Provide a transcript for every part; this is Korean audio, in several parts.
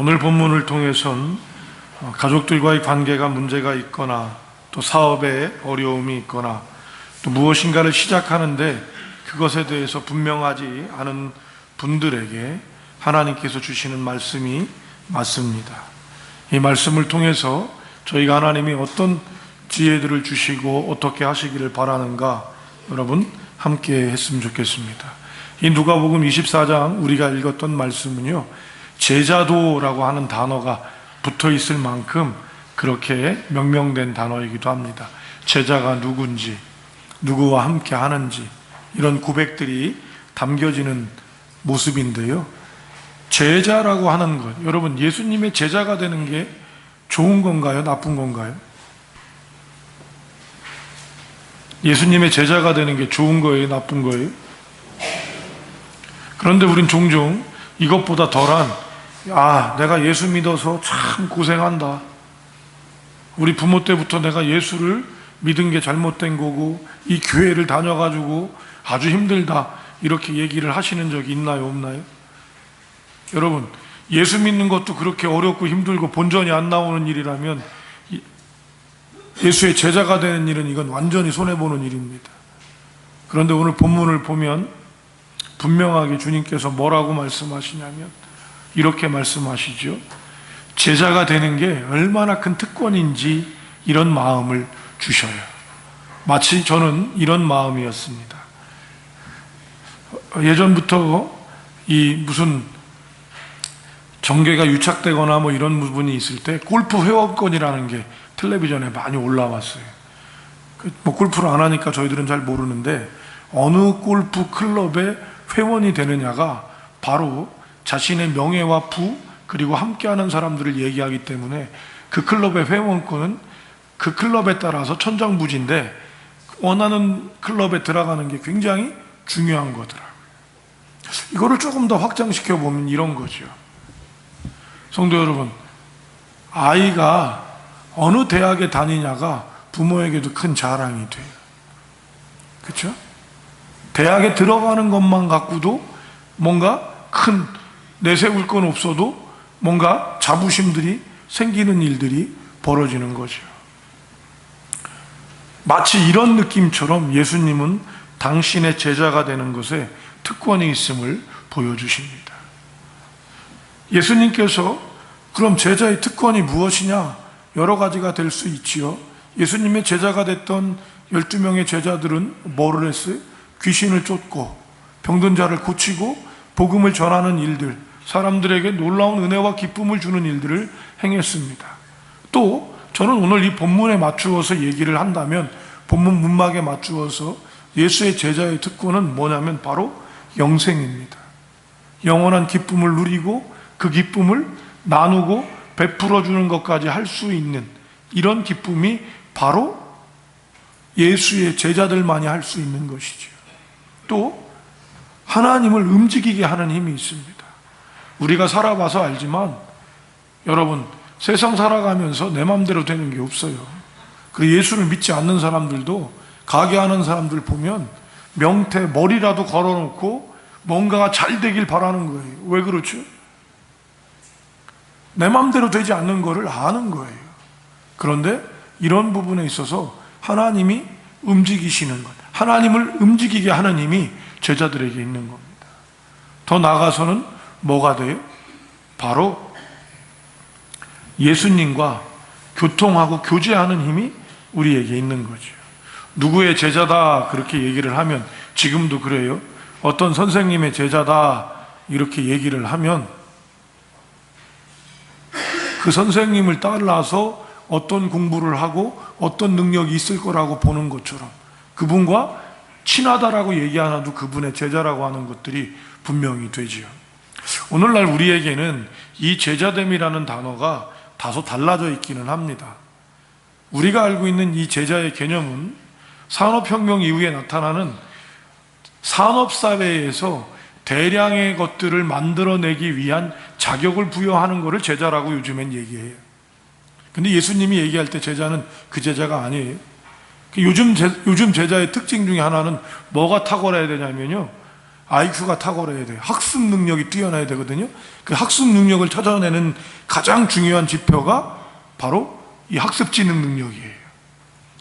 오늘 본문을 통해선 어, 가족들과의 관계가 문제가 있거나 또 사업에 어려움이 있거나 또 무엇인가를 시작하는데 그것에 대해서 분명하지 않은 분들에게 하나님께서 주시는 말씀이 맞습니다. 이 말씀을 통해서 저희가 하나님이 어떤 지혜들을 주시고 어떻게 하시기를 바라는가 여러분 함께 했으면 좋겠습니다. 이 누가복음 24장 우리가 읽었던 말씀은요. 제자도라고 하는 단어가 붙어 있을 만큼 그렇게 명명된 단어이기도 합니다. 제자가 누군지, 누구와 함께 하는지 이런 고백들이 담겨지는 모습인데요. 제자라고 하는 것, 여러분 예수님의 제자가 되는 게 좋은 건가요? 나쁜 건가요? 예수님의 제자가 되는 게 좋은 거예요? 나쁜 거예요? 그런데 우린 종종 이것보다 덜한 아, 내가 예수 믿어서 참 고생한다. 우리 부모 때부터 내가 예수를 믿은 게 잘못된 거고 이 교회를 다녀가지고 아주 힘들다. 이렇게 얘기를 하시는 적이 있나요? 없나요? 여러분, 예수 믿는 것도 그렇게 어렵고 힘들고 본전이 안 나오는 일이라면 이- 예수의 제자가 되는 일은 이건 완전히 손해보는 일입니다. 그런데 오늘 본문을 보면 분명하게 주님께서 뭐라고 말씀하시냐면 이렇게 말씀하시죠. 제자가 되는 게 얼마나 큰 특권인지 이런 마음을 주셔요. 마치 저는 이런 마음이었습니다. 예전부터 이 무슨 정계가 유착되거나 뭐 이런 부분이 있을 때 골프 회원권이라는 게 텔레비전에 많이 올라왔어요. 그뭐 골프를 안 하니까 저희들은 잘 모르는데 어느 골프 클럽의 회원이 되느냐가 바로 자신의 명예와 부 그리고 함께하는 사람들을 얘기하기 때문에 그 클럽의 회원권은 그 클럽에 따라서 천정부지인데 원하는 클럽에 들어가는 게 굉장히 중요한 거더라고요. 이거를 조금 더 확장시켜 보면 이런 거죠. 성도 여러분, 아이가 어느 대학에 다니냐가 부모에게도 큰 자랑이 돼요. 그렇죠? 대학에 들어가는 것만 갖고도 뭔가 큰 내세울 건 없어도 뭔가 자부심들이 생기는 일들이 벌어지는 거죠. 마치 이런 느낌처럼 예수님은 당신의 제자가 되는 것에 특권이 있음을 보여주십니다. 예수님께서 그럼 제자의 특권이 무엇이냐? 여러 가지가 될 수 있지요. 예수님의 제자가 됐던 12명의 제자들은 뭐를 했어요? 귀신을 쫓고 병든 자를 고치고 복음을 전하는 일들, 사람들에게 놀라운 은혜와 기쁨을 주는 일들을 행했습니다. 또 저는 오늘 이 본문에 맞추어서 얘기를 한다면 본문 문막에 맞추어서 예수의 제자의 특권은 뭐냐면 바로 영생입니다. 영원한 기쁨을 누리고 그 기쁨을 나누고 베풀어 주는 것까지 할 수 있는 이런 기쁨이 바로 예수의 제자들만이 할 수 있는 것이죠. 또 하나님을 움직이게 하는 힘이 있습니다. 우리가 살아봐서 알지만 여러분 세상 살아가면서 내 마음대로 되는 게 없어요. 그리고 예수를 믿지 않는 사람들도 가게 하는 사람들 보면 명태 머리라도 걸어놓고 뭔가가 잘 되길 바라는 거예요. 왜 그렇죠? 내 마음대로 되지 않는 거를 아는 거예요. 그런데 이런 부분에 있어서 하나님이 움직이시는 것, 하나님을 움직이게 하는 힘이 제자들에게 있는 겁니다. 더 나아가서는 뭐가 돼요? 바로 예수님과 교통하고 교제하는 힘이 우리에게 있는 거죠. 누구의 제자다 그렇게 얘기를 하면 지금도 그래요. 어떤 선생님의 제자다 이렇게 얘기를 하면 그 선생님을 따라서 어떤 공부를 하고 어떤 능력이 있을 거라고 보는 것처럼 그분과 친하다라고 얘기 안 해도 그분의 제자라고 하는 것들이 분명히 되지요. 오늘날 우리에게는 이 제자됨이라는 단어가 다소 달라져 있기는 합니다. 우리가 알고 있는 이 제자의 개념은 산업혁명 이후에 나타나는 산업사회에서 대량의 것들을 만들어내기 위한 자격을 부여하는 것을 제자라고 요즘엔 얘기해요. 근데 예수님이 얘기할 때 제자는 그 제자가 아니에요. 그 요즘, 제, 요즘 제자의 특징 중에 하나는 뭐가 탁월해야 되냐면요. IQ가 탁월해야 돼요. 학습 능력이 뛰어나야 되거든요. 그 학습 능력을 찾아내는 가장 중요한 지표가 바로 이 학습 지능 능력이에요.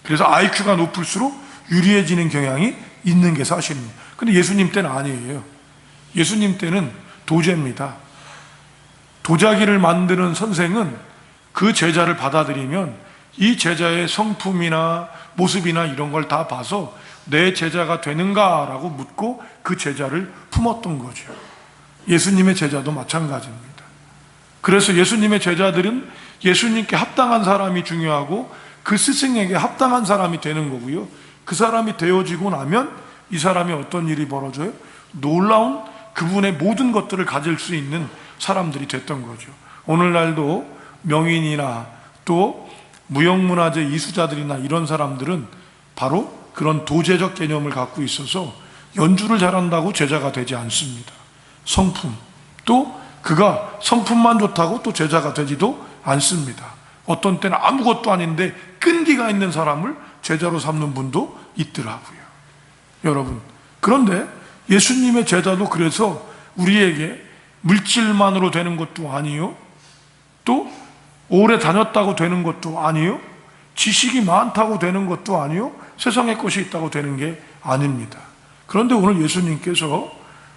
그래서 IQ가 높을수록 유리해지는 경향이 있는 게 사실입니다. 근데 예수님 때는 아니에요. 예수님 때는 도제입니다. 도자기를 만드는 선생은 그 제자를 받아들이면 이 제자의 성품이나 모습이나 이런 걸 다 봐서 내 제자가 되는가라고 묻고 그 제자를 품었던 거죠. 예수님의 제자도 마찬가지입니다. 그래서 예수님의 제자들은 예수님께 합당한 사람이 중요하고 그 스승에게 합당한 사람이 되는 거고요. 그 사람이 되어지고 나면 이 사람이 어떤 일이 벌어져요? 놀라운 그분의 모든 것들을 가질 수 있는 사람들이 됐던 거죠. 오늘날도 명인이나 또 무형문화재 이수자들이나 이런 사람들은 바로 그런 도제적 개념을 갖고 있어서 연주를 잘한다고 제자가 되지 않습니다. 성품. 또 그가 성품만 좋다고 또 제자가 되지도 않습니다. 어떤 때는 아무것도 아닌데 끈기가 있는 사람을 제자로 삼는 분도 있더라고요. 여러분. 그런데 예수님의 제자도 그래서 우리에게 물질만으로 되는 것도 아니요. 또 오래 다녔다고 되는 것도 아니요. 지식이 많다고 되는 것도 아니요. 세상의 것이 있다고 되는 게 아닙니다. 그런데 오늘 예수님께서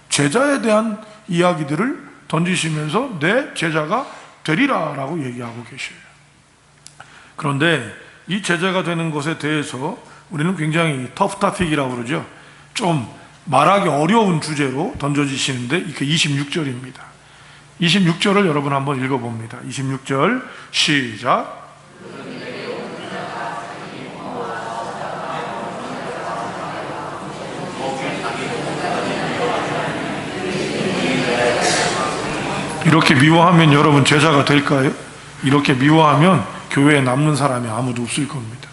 제자에 대한 이야기들을 던지시면서 내 제자가 되리라라고 얘기하고 계셔요. 그런데 이 제자가 되는 것에 대해서 우리는 굉장히 터프 타픽이라고 그러죠. 좀 말하기 어려운 주제로 던져지시는데 이게 26절입니다. 26절을 여러분 한번 읽어봅니다. 26절 시작. 이렇게 미워하면 여러분 제자가 될까요? 이렇게 미워하면 교회에 남는 사람이 아무도 없을 겁니다.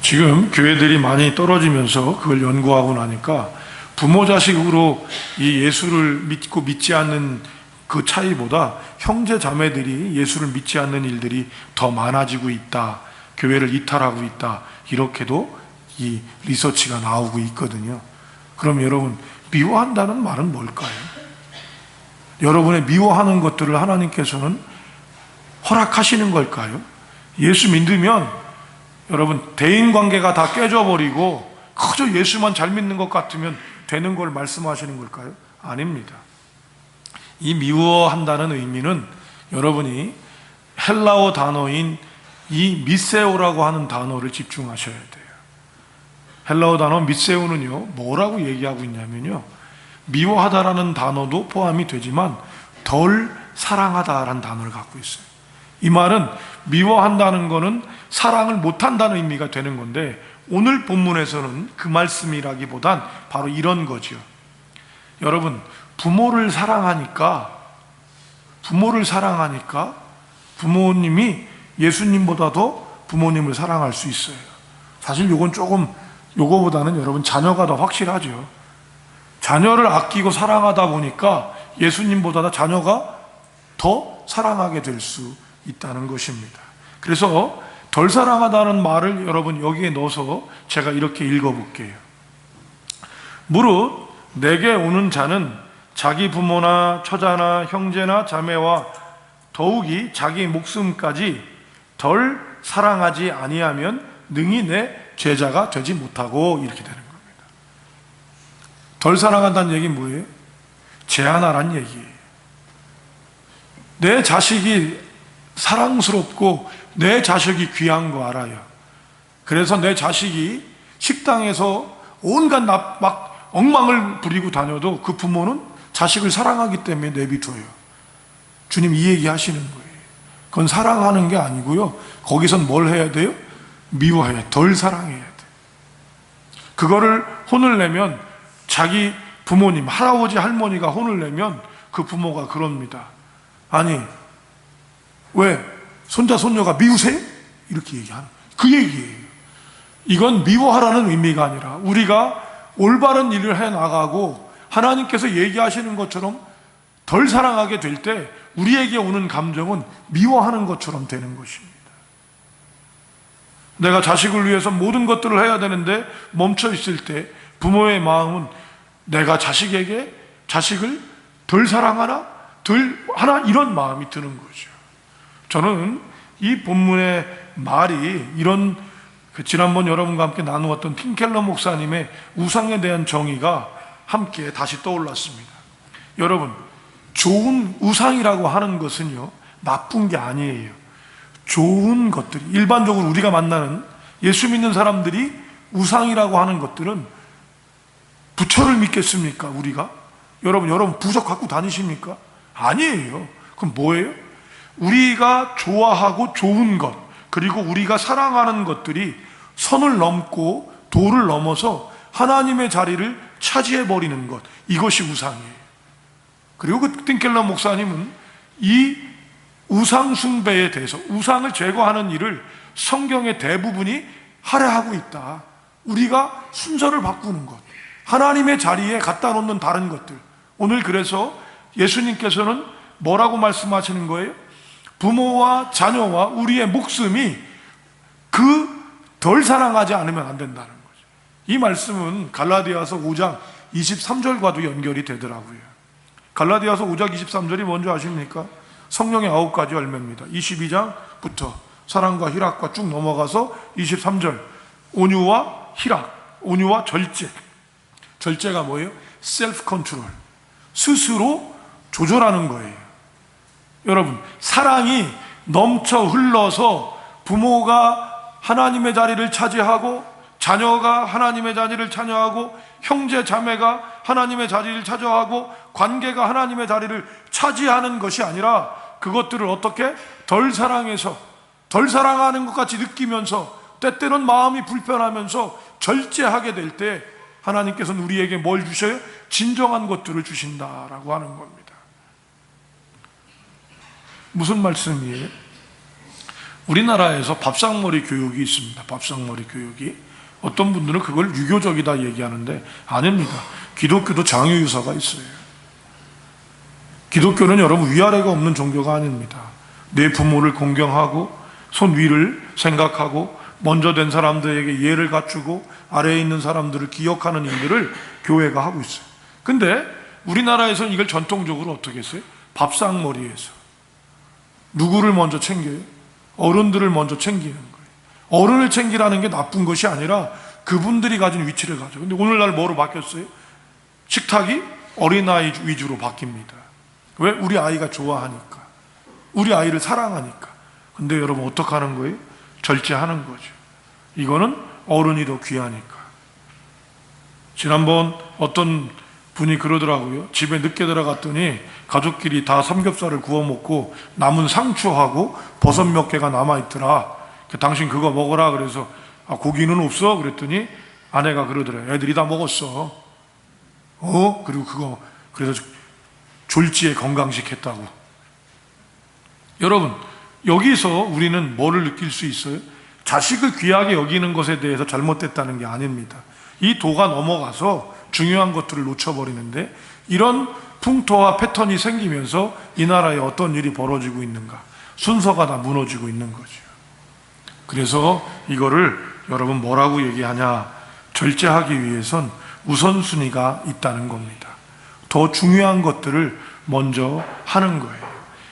지금 교회들이 많이 떨어지면서 그걸 연구하고 나니까 부모 자식으로 이 예수를 믿고 믿지 않는 그 차이보다 형제 자매들이 예수를 믿지 않는 일들이 더 많아지고 있다. 교회를 이탈하고 있다. 이렇게도 이 리서치가 나오고 있거든요. 그럼 여러분 미워한다는 말은 뭘까요? 여러분의 미워하는 것들을 하나님께서는 허락하시는 걸까요? 예수 믿으면 여러분 대인 관계가 다 깨져버리고 그저 예수만 잘 믿는 것 같으면 되는 걸 말씀하시는 걸까요? 아닙니다. 이 미워한다는 의미는 여러분이 헬라어 단어인 이 미세오라고 하는 단어를 집중하셔야 돼요. 헬라어 단어 미세오는요, 뭐라고 얘기하고 있냐면요, 미워하다라는 단어도 포함이 되지만 덜 사랑하다라는 단어를 갖고 있어요. 이 말은 미워한다는 것은 사랑을 못한다는 의미가 되는 건데 오늘 본문에서는 그 말씀이라기보단 바로 이런 거죠. 여러분, 부모를 사랑하니까, 부모를 사랑하니까 부모님이 예수님보다도 부모님을 사랑할 수 있어요. 사실 요건 조금, 요거보다는 여러분 자녀가 더 확실하죠. 자녀를 아끼고 사랑하다 보니까 예수님보다 자녀가 더 사랑하게 될 수 있다는 것입니다. 그래서 덜 사랑하다는 말을 여러분 여기에 넣어서 제가 이렇게 읽어볼게요. 무릇 내게 오는 자는 자기 부모나 처자나 형제나 자매와 더욱이 자기 목숨까지 덜 사랑하지 아니하면 능히 내 제자가 되지 못하고 이렇게 되는. 덜 사랑한다는 얘기는 뭐예요? 제한하란 얘기예요. 내 자식이 사랑스럽고 내 자식이 귀한 거 알아요. 그래서 내 자식이 식당에서 온갖 나, 막 엉망을 부리고 다녀도 그 부모는 자식을 사랑하기 때문에 내비둬요. 주님 이 얘기 하시는 거예요. 그건 사랑하는 게 아니고요. 거기선 뭘 해야 돼요? 미워해야 덜 사랑해야 돼. 그거를 혼을 내면 자기 부모님, 할아버지, 할머니가 혼을 내면 그 부모가 그럽니다. 아니, 왜? 손자, 손녀가 미우세요? 이렇게 얘기하는 그 얘기예요. 이건 미워하라는 의미가 아니라 우리가 올바른 일을 해 나가고 하나님께서 얘기하시는 것처럼 덜 사랑하게 될 때 우리에게 오는 감정은 미워하는 것처럼 되는 것입니다. 내가 자식을 위해서 모든 것들을 해야 되는데 멈춰 있을 때 부모의 마음은 내가 자식에게 자식을 덜 사랑하나? 덜 하나? 이런 마음이 드는 거죠. 저는 이 본문의 말이 이런 그 지난번 여러분과 함께 나누었던 틴켈러 목사님의 우상에 대한 정의가 함께 다시 떠올랐습니다. 여러분, 좋은 우상이라고 하는 것은요, 나쁜 게 아니에요. 좋은 것들이, 일반적으로 우리가 만나는 예수 믿는 사람들이 우상이라고 하는 것들은 부처를 믿겠습니까, 우리가? 여러분, 여러분 부적 갖고 다니십니까? 아니에요. 그럼 뭐예요? 우리가 좋아하고 좋은 것, 그리고 우리가 사랑하는 것들이 선을 넘고 도를 넘어서 하나님의 자리를 차지해 버리는 것, 이것이 우상이에요. 그리고 그 띵켈러 목사님은 이 우상 숭배에 대해서 우상을 제거하는 일을 성경의 대부분이 할애하고 있다. 우리가 순서를 바꾸는 것. 하나님의 자리에 갖다 놓는 다른 것들. 오늘 그래서 예수님께서는 뭐라고 말씀하시는 거예요? 부모와 자녀와 우리의 목숨이 그 덜 사랑하지 않으면 안 된다는 거죠. 이 말씀은 갈라디아서 5장 23절과도 연결이 되더라고요. 갈라디아서 5장 23절이 뭔지 아십니까? 성령의 아홉 가지 열매입니다. 22장부터 사랑과 희락과 쭉 넘어가서 23절 온유와 희락, 온유와 절제. 절제가 뭐예요? 셀프 컨트롤. 스스로 조절하는 거예요. 여러분, 사랑이 넘쳐 흘러서 부모가 하나님의 자리를 차지하고 자녀가 하나님의 자리를 차지하고 형제 자매가 하나님의 자리를 차지하고 관계가 하나님의 자리를 차지하는 것이 아니라 그것들을 어떻게 덜 사랑해서 덜 사랑하는 것 같이 느끼면서 때때는 마음이 불편하면서 절제하게 될때 하나님께서는 우리에게 뭘 주셔요? 진정한 것들을 주신다라고 하는 겁니다. 무슨 말씀이에요? 우리나라에서 밥상머리 교육이 있습니다. 밥상머리 교육이. 어떤 분들은 그걸 유교적이다 얘기하는데 아닙니다. 기독교도 장유유서가 있어요. 기독교는 여러분 위아래가 없는 종교가 아닙니다. 내 부모를 공경하고 손 위를 생각하고 먼저 된 사람들에게 예를 갖추고 아래에 있는 사람들을 기억하는 일들을 교회가 하고 있어요. 근데 우리나라에서는 이걸 전통적으로 어떻게 했어요? 밥상머리에서. 누구를 먼저 챙겨요? 어른들을 먼저 챙기는 거예요. 어른을 챙기라는 게 나쁜 것이 아니라 그분들이 가진 위치를 가져. 근데 오늘날 뭐로 바뀌었어요? 식탁이 어린아이 위주로 바뀝니다. 왜? 우리 아이가 좋아하니까. 우리 아이를 사랑하니까. 근데 여러분, 어떻게 하는 거예요? 절제하는 거죠. 이거는 어른이 더 귀하니까. 지난번 어떤 분이 그러더라고요. 집에 늦게 들어갔더니 가족끼리 다 삼겹살을 구워 먹고 남은 상추하고 버섯 몇 개가 남아 있더라. 당신 그거 먹어라. 그래서 아, 고기는 없어. 그랬더니 아내가 그러더래. 애들이 다 먹었어. 어? 그리고 그거 그래서 졸지에 건강식 했다고. 여러분 여기서 우리는 뭐를 느낄 수 있어요? 자식을 귀하게 여기는 것에 대해서 잘못됐다는 게 아닙니다. 이 도가 넘어가서 중요한 것들을 놓쳐버리는데 이런 풍토와 패턴이 생기면서 이 나라에 어떤 일이 벌어지고 있는가? 순서가 다 무너지고 있는 거죠. 그래서 이거를 여러분 뭐라고 얘기하냐? 절제하기 위해선 우선순위가 있다는 겁니다. 더 중요한 것들을 먼저 하는 거예요.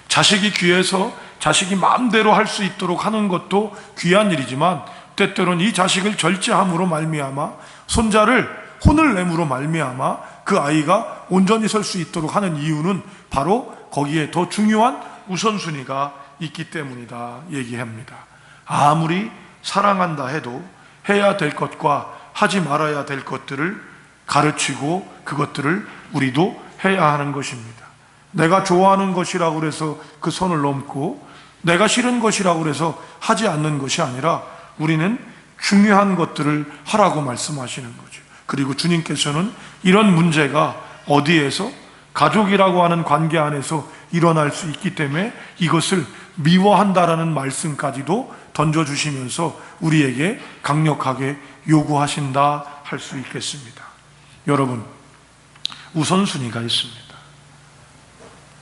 자식이 귀해서 자식이 마음대로 할 수 있도록 하는 것도 귀한 일이지만 때때로는 이 자식을 절제함으로 말미암아 손자를 혼을 내므로 말미암아 그 아이가 온전히 설 수 있도록 하는 이유는 바로 거기에 더 중요한 우선순위가 있기 때문이다 얘기합니다. 아무리 사랑한다 해도 해야 될 것과 하지 말아야 될 것들을 가르치고 그것들을 우리도 해야 하는 것입니다. 내가 좋아하는 것이라고 해서 그 선을 넘고 내가 싫은 것이라고 해서 하지 않는 것이 아니라 우리는 중요한 것들을 하라고 말씀하시는 거죠. 그리고 주님께서는 이런 문제가 어디에서 가족이라고 하는 관계 안에서 일어날 수 있기 때문에 이것을 미워한다라는 말씀까지도 던져주시면서 우리에게 강력하게 요구하신다 할 수 있겠습니다. 여러분, 우선순위가 있습니다.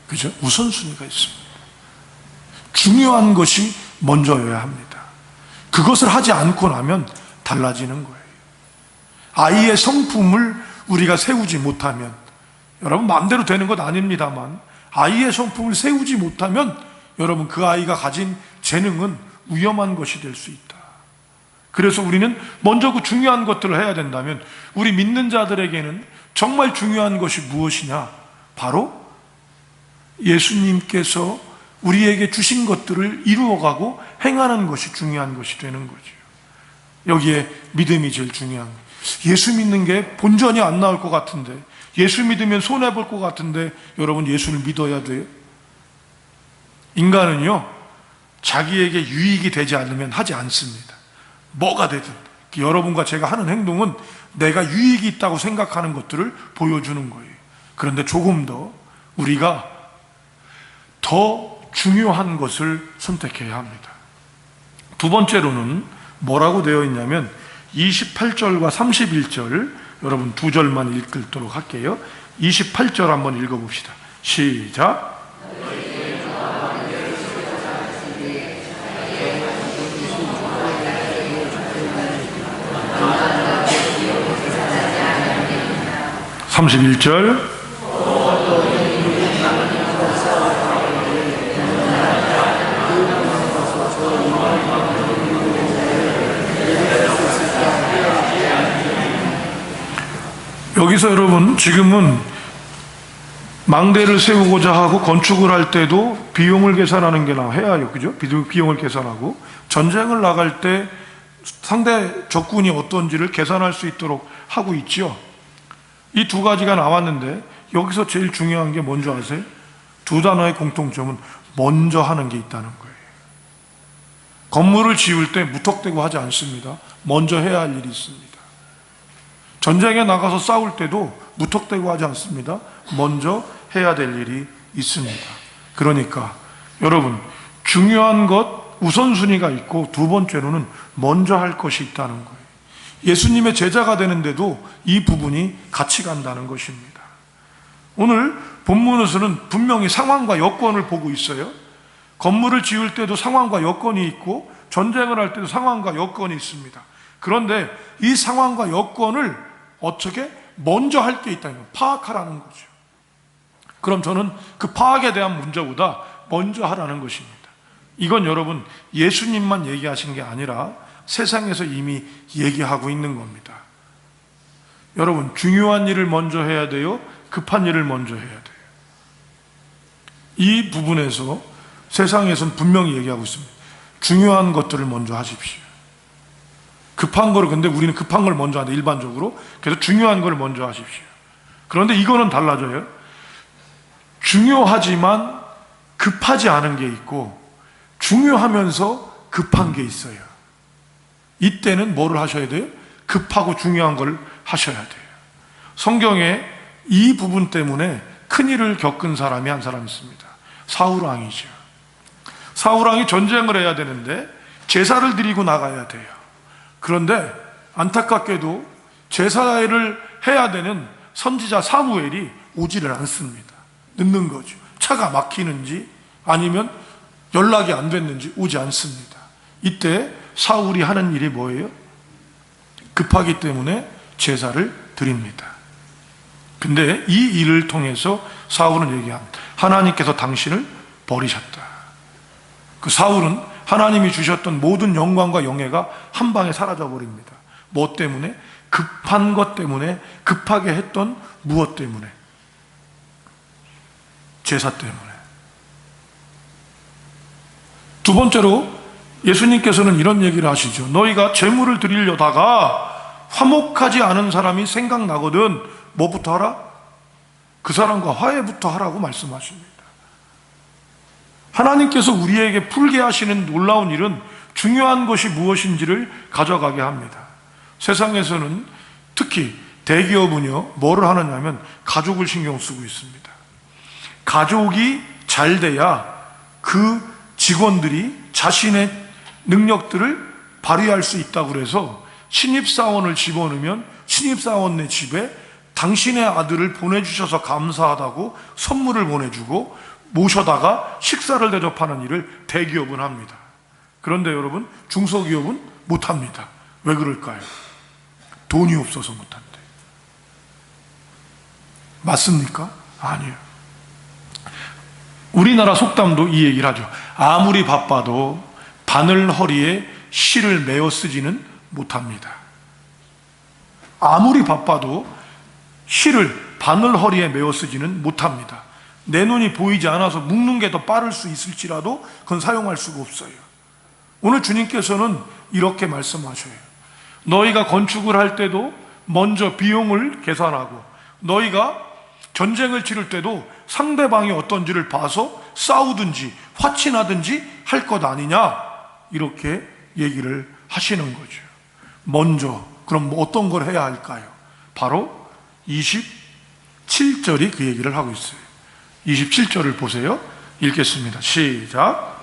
그죠? 우선순위가 있습니다. 중요한 것이 먼저여야 합니다. 그것을 하지 않고 나면 달라지는 거예요. 아이의 성품을 우리가 세우지 못하면 여러분 마음대로 되는 것 아닙니다만 아이의 성품을 세우지 못하면 여러분 그 아이가 가진 재능은 위험한 것이 될 수 있다. 그래서 우리는 먼저 그 중요한 것들을 해야 된다면 우리 믿는 자들에게는 정말 중요한 것이 무엇이냐? 바로 예수님께서 우리에게 주신 것들을 이루어가고 행하는 것이 중요한 것이 되는 거죠. 여기에 믿음이 제일 중요한 거예요. 예수 믿는 게 본전이 안 나올 것 같은데, 예수 믿으면 손해볼 것 같은데, 여러분 예수를 믿어야 돼요. 인간은요, 자기에게 유익이 되지 않으면 하지 않습니다. 뭐가 되든. 여러분과 제가 하는 행동은 내가 유익이 있다고 생각하는 것들을 보여주는 거예요. 그런데 조금 더 우리가 더 중요한 것을 선택해야 합니다. 두 번째로는 뭐라고 되어 있냐면 28절과 31절 여러분 두 절만 읽도록 할게요. 28절 한번 읽어 봅시다. 시작. (31절) 여기서 여러분 지금은 망대를 세우고자 하고 건축을 할 때도 비용을 계산하는 게 나 해야요, 그죠? 비- 비용을 계산하고 전쟁을 나갈 때 상대 적군이 어떤지를 계산할 수 있도록 하고 있죠. 이 두 가지가 나왔는데 여기서 제일 중요한 게 뭔지 아세요? 두 단어의 공통점은 먼저 하는 게 있다는 거예요. 건물을 지을 때 무턱대고 하지 않습니다. 먼저 해야 할 일이 있습니다. 전쟁에 나가서 싸울 때도 무턱대고 하지 않습니다. 먼저 해야 될 일이 있습니다. 그러니까 여러분 중요한 것 우선순위가 있고 두 번째로는 먼저 할 것이 있다는 거예요. 예수님의 제자가 되는데도 이 부분이 같이 간다는 것입니다. 오늘 본문에서는 분명히 상황과 여건을 보고 있어요. 건물을 지을 때도 상황과 여건이 있고 전쟁을 할 때도 상황과 여건이 있습니다. 그런데 이 상황과 여건을 어떻게 먼저 할 게 있다는 거 파악하라는 거죠. 그럼 저는 그 파악에 대한 문제보다 먼저 하라는 것입니다. 이건 여러분 예수님만 얘기하신 게 아니라 세상에서 이미 얘기하고 있는 겁니다. 여러분 중요한 일을 먼저 해야 돼요. 급한 일을 먼저 해야 돼요. 이 부분에서 세상에서는 분명히 얘기하고 있습니다. 중요한 것들을 먼저 하십시오. 급한 거를 근데 우리는 급한 걸 먼저 하는데 일반적으로 그래서 중요한 걸 먼저 하십시오. 그런데 이거는 달라져요. 중요하지만 급하지 않은 게 있고 중요하면서 급한 게 있어요. 이때는 뭐를 하셔야 돼요? 급하고 중요한 걸 하셔야 돼요. 성경에 이 부분 때문에 큰 일을 겪은 사람이 한 사람 있습니다. 사울 왕이죠. 사울 왕이 전쟁을 해야 되는데 제사를 드리고 나가야 돼요. 그런데 안타깝게도 제사를 해야 되는 선지자 사무엘이 오지를 않습니다. 늦는 거죠. 차가 막히는지 아니면 연락이 안 됐는지 오지 않습니다. 이때 사울이 하는 일이 뭐예요? 급하기 때문에 제사를 드립니다. 근데 이 일을 통해서 사울은 얘기합니다. 하나님께서 당신을 버리셨다. 그 사울은 하나님이 주셨던 모든 영광과 영예가 한 방에 사라져 버립니다. 뭐 때문에? 급한 것 때문에, 급하게 했던 무엇 때문에? 제사 때문에. 두 번째로 예수님께서는 이런 얘기를 하시죠. 너희가 재물을 드리려다가 화목하지 않은 사람이 생각나거든 뭐부터 하라? 그 사람과 화해부터 하라고 말씀하십니다. 하나님께서 우리에게 풀게 하시는 놀라운 일은 중요한 것이 무엇인지를 가져가게 합니다. 세상에서는 특히 대기업은요, 뭐를 하느냐면 가족을 신경 쓰고 있습니다. 가족이 잘 돼야 그 직원들이 자신의 능력들을 발휘할 수 있다고 그래서 신입사원을 집어넣으면 신입사원의 집에 당신의 아들을 보내주셔서 감사하다고 선물을 보내주고 모셔다가 식사를 대접하는 일을 대기업은 합니다. 그런데 여러분, 중소기업은 못합니다. 왜 그럴까요? 돈이 없어서 못한대. 맞습니까? 아니에요. 우리나라 속담도 이 얘기를 하죠. 아무리 바빠도 바늘 허리에 실을 메어 쓰지는 못합니다. 아무리 바빠도 실을 바늘 허리에 메어 쓰지는 못합니다. 내 눈이 보이지 않아서 묶는 게 더 빠를 수 있을지라도 그건 사용할 수가 없어요. 오늘 주님께서는 이렇게 말씀하셔요. 너희가 건축을 할 때도 먼저 비용을 계산하고 너희가 전쟁을 치를 때도 상대방이 어떤지를 봐서 싸우든지 화친하든지 할 것 아니냐 이렇게 얘기를 하시는 거죠. 먼저 그럼 뭐 어떤 걸 해야 할까요? 바로 27절이 그 얘기를 하고 있어요. 27절을 보세요. 읽겠습니다. 시작.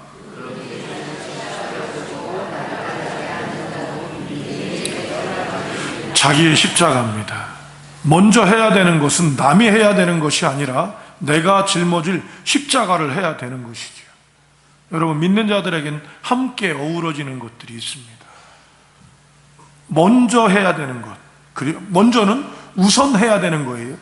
자기의 십자가입니다. 먼저 해야 되는 것은 남이 해야 되는 것이 아니라 내가 짊어질 십자가를 해야 되는 것이죠. 여러분, 믿는 자들에겐 함께 어우러지는 것들이 있습니다. 먼저 해야 되는 것. 그리고 먼저는 우선 해야 되는 거예요.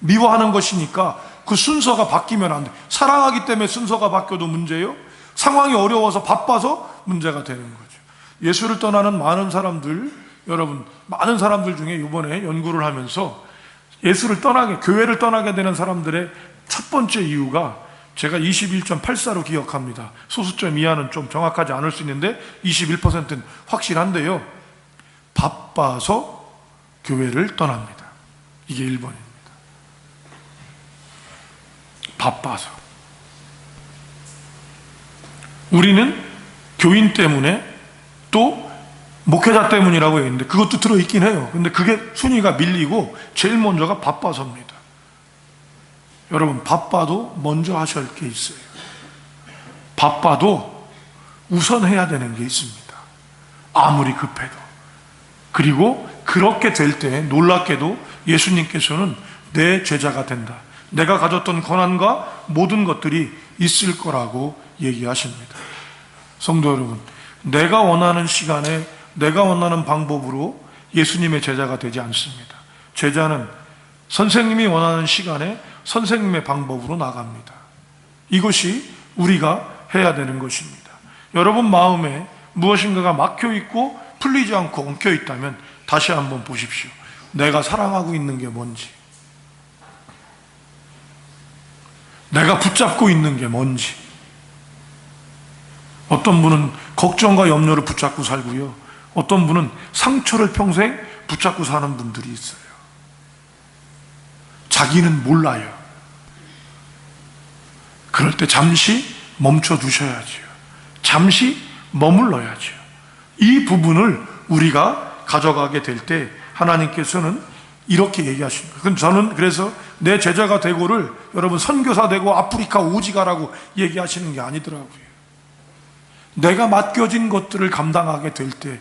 미워하는 것이니까 그 순서가 바뀌면 안 돼. 사랑하기 때문에 순서가 바뀌어도 문제예요. 상황이 어려워서 바빠서 문제가 되는 거죠. 예수를 떠나는 많은 사람들, 여러분, 많은 사람들 중에 이번에 연구를 하면서 예수를 떠나게, 교회를 떠나게 되는 사람들의 첫 번째 이유가 제가 21.84로 기억합니다. 소수점 이하는 좀 정확하지 않을 수 있는데 21%는 확실한데요. 바빠서 교회를 떠납니다. 이게 1번입니다. 바빠서. 우리는 교인 때문에 또 목회자 때문이라고 했는데 그것도 들어있긴 해요. 근데 그게 순위가 밀리고 제일 먼저가 바빠서입니다. 여러분, 바빠도 먼저 하셔야 할 게 있어요. 바빠도 우선 해야 되는 게 있습니다. 아무리 급해도. 그리고 그렇게 될 때 놀랍게도 예수님께서는 내 제자가 된다. 내가 가졌던 권한과 모든 것들이 있을 거라고 얘기하십니다. 성도 여러분, 내가 원하는 시간에 내가 원하는 방법으로 예수님의 제자가 되지 않습니다. 제자는 선생님이 원하는 시간에 선생님의 방법으로 나갑니다. 이것이 우리가 해야 되는 것입니다. 여러분 마음에 무엇인가가 막혀 있고 풀리지 않고 엉켜 있다면 다시 한번 보십시오. 내가 사랑하고 있는 게 뭔지. 내가 붙잡고 있는 게 뭔지. 어떤 분은 걱정과 염려를 붙잡고 살고요. 어떤 분은 상처를 평생 붙잡고 사는 분들이 있어요. 자기는 몰라요. 그럴 때 잠시 멈춰 두셔야지요. 잠시 머물러야지요. 이 부분을 우리가 가져가게 될 때 하나님께서는 이렇게 얘기하십니다. 그럼 저는 그래서 내 제자가 되고를 여러분 선교사 되고 아프리카 오지가라고 얘기하시는 게 아니더라고요. 내가 맡겨진 것들을 감당하게 될 때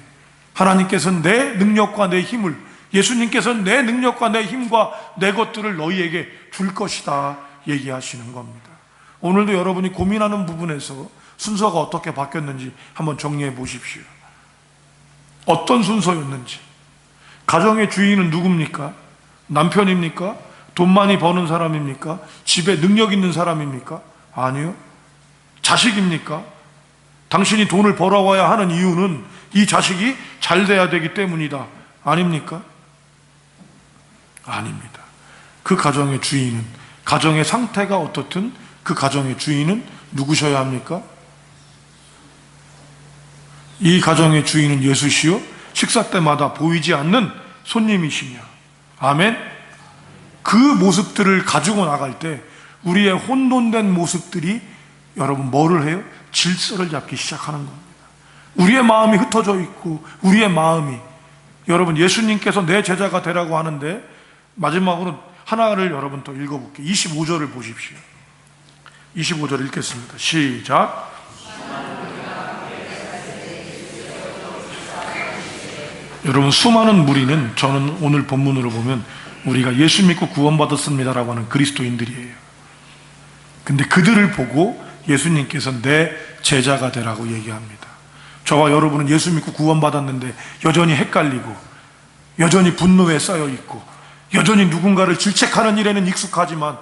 하나님께서는 내 능력과 내 힘을 예수님께서는 내 능력과 내 힘과 내 것들을 너희에게 줄 것이다 얘기하시는 겁니다. 오늘도 여러분이 고민하는 부분에서 순서가 어떻게 바뀌었는지 한번 정리해 보십시오. 어떤 순서였는지. 가정의 주인은 누굽니까? 남편입니까? 돈 많이 버는 사람입니까? 집에 능력 있는 사람입니까? 아니요. 자식입니까? 당신이 돈을 벌어와야 하는 이유는 이 자식이 잘 돼야 되기 때문이다. 아닙니까? 아닙니다. 그 가정의 주인은, 가정의 상태가 어떻든 그 가정의 주인은 누구셔야 합니까? 이 가정의 주인은 예수시요. 식사 때마다 보이지 않는 손님이시며. 아멘. 그 모습들을 가지고 나갈 때 우리의 혼돈된 모습들이 여러분 뭐를 해요? 질서를 잡기 시작하는 겁니다. 우리의 마음이 흩어져 있고 우리의 마음이 여러분 예수님께서 내 제자가 되라고 하는데 마지막으로 하나를 여러분 또 읽어볼게요. 25절을 보십시오. 25절 읽겠습니다. 시작. 여러분 수많은 무리는 저는 오늘 본문으로 보면 우리가 예수 믿고 구원받았습니다라고 하는 그리스도인들이에요. 근데 그들을 보고 예수님께서 내 제자가 되라고 얘기합니다. 저와 여러분은 예수 믿고 구원받았는데 여전히 헷갈리고 여전히 분노에 쌓여 있고 여전히 누군가를 질책하는 일에는 익숙하지만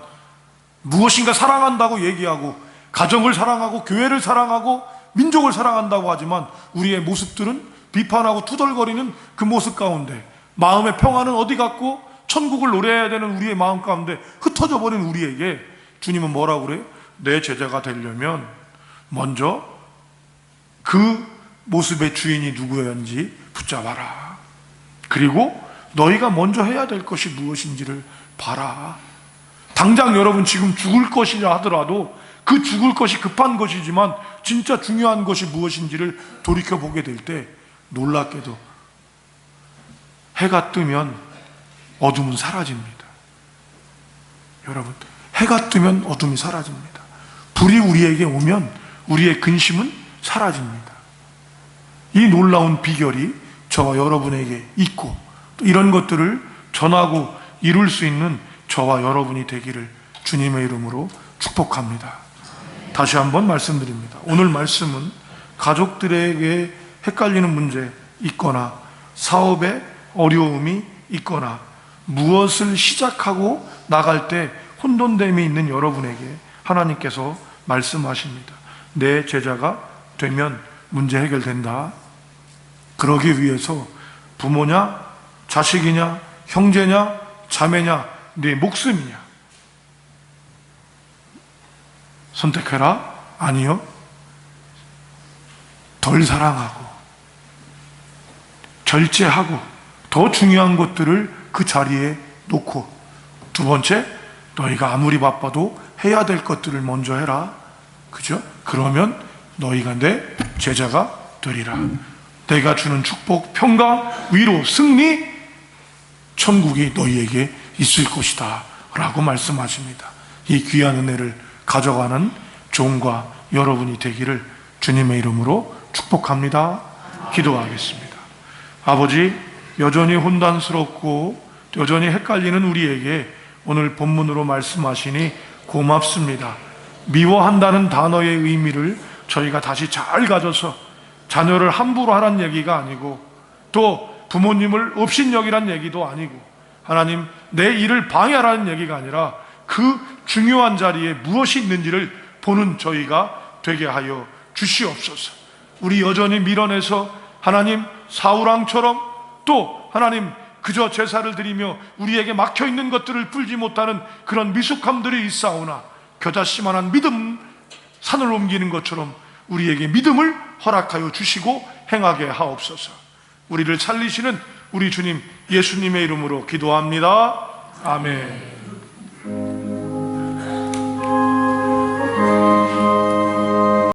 무엇인가 사랑한다고 얘기하고 가정을 사랑하고 교회를 사랑하고 민족을 사랑한다고 하지만 우리의 모습들은 비판하고 투덜거리는 그 모습 가운데 마음의 평안은 어디 갔고 천국을 노래해야 되는 우리의 마음 가운데 흩어져 버린 우리에게 주님은 뭐라고 그래요? 내 제자가 되려면 먼저 그 모습의 주인이 누구였는지 붙잡아라. 그리고 너희가 먼저 해야 될 것이 무엇인지를 봐라. 당장 여러분 지금 죽을 것이라 하더라도 그 죽을 것이 급한 것이지만 진짜 중요한 것이 무엇인지를 돌이켜 보게 될 때 놀랍게도 해가 뜨면 어둠은 사라집니다. 여러분, 해가 뜨면 어둠이 사라집니다. 불이 우리에게 오면 우리의 근심은 사라집니다. 이 놀라운 비결이 저와 여러분에게 있고 또 이런 것들을 전하고 이룰 수 있는 저와 여러분이 되기를 주님의 이름으로 축복합니다. 다시 한번 말씀드립니다. 오늘 말씀은 가족들에게 헷갈리는 문제 있거나 사업에 어려움이 있거나 무엇을 시작하고 나갈 때 혼돈됨이 있는 여러분에게 하나님께서 말씀하십니다. 내 제자가 되면 문제 해결된다. 그러기 위해서 부모냐, 자식이냐, 형제냐, 자매냐, 내 목숨이냐. 선택해라? 아니요. 덜 사랑하고, 절제하고, 더 중요한 것들을 그 자리에 놓고, 두 번째, 너희가 아무리 바빠도 해야 될 것들을 먼저 해라. 그죠? 그러면 너희가 내 제자가 되리라. 내가 주는 축복, 평강, 위로, 승리, 천국이 너희에게 있을 것이다. 라고 말씀하십니다. 이 귀한 은혜를 가져가는 종과 여러분이 되기를 주님의 이름으로 축복합니다. 기도하겠습니다. 아버지, 여전히 혼란스럽고 여전히 헷갈리는 우리에게 오늘 본문으로 말씀하시니 고맙습니다. 미워한다는 단어의 의미를 저희가 다시 잘 가져서 자녀를 함부로 하라는 얘기가 아니고 또 부모님을 업신여기란 얘기도 아니고 하나님 내 일을 방해하라는 얘기가 아니라 그 중요한 자리에 무엇이 있는지를 보는 저희가 되게 하여 주시옵소서. 우리 여전히 밀어내서 하나님 사우랑처럼 또 하나님 그저 제사를 드리며 우리에게 막혀 있는 것들을 풀지 못하는 그런 미숙함들이 있사오나 겨자씨만한 믿음 산을 옮기는 것처럼 우리에게 믿음을 허락하여 주시고 행하게 하옵소서. 우리를 살리시는 우리 주님 예수님의 이름으로 기도합니다. 아멘.